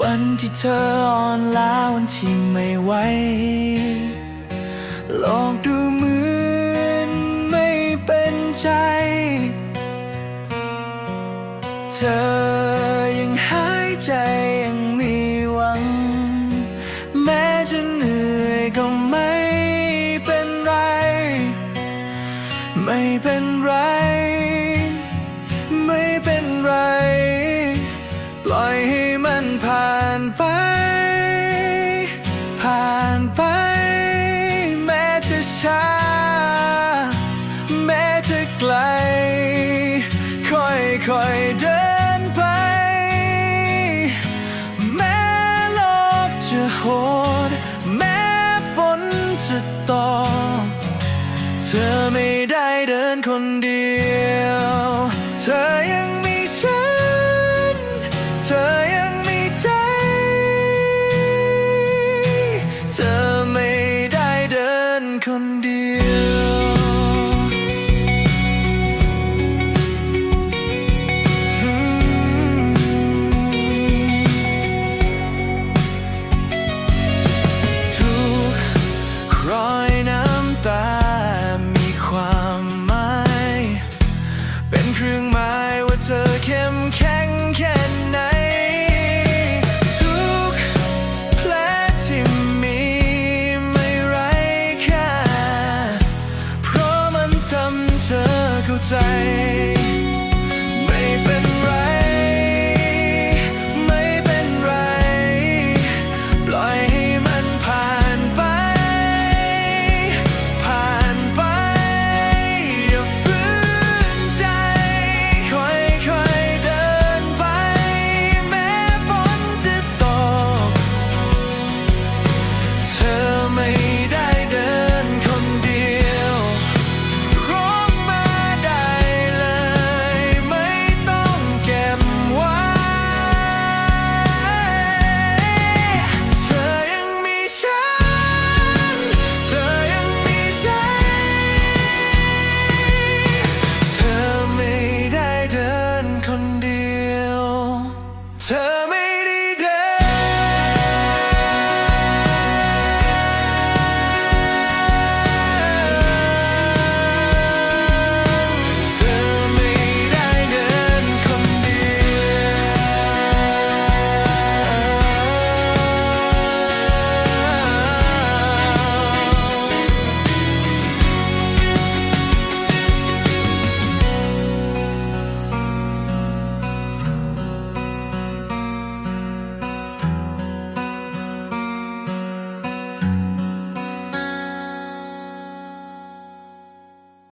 วันที่เธออ่อนล้าวันที่ไม่ไหวโลกดูเหมือนไม่เป็นใจ เธอยังหายใจยัง โหด แม้ฝนจะตกเธอไม่ได้เดินคนเดียว เธอยัง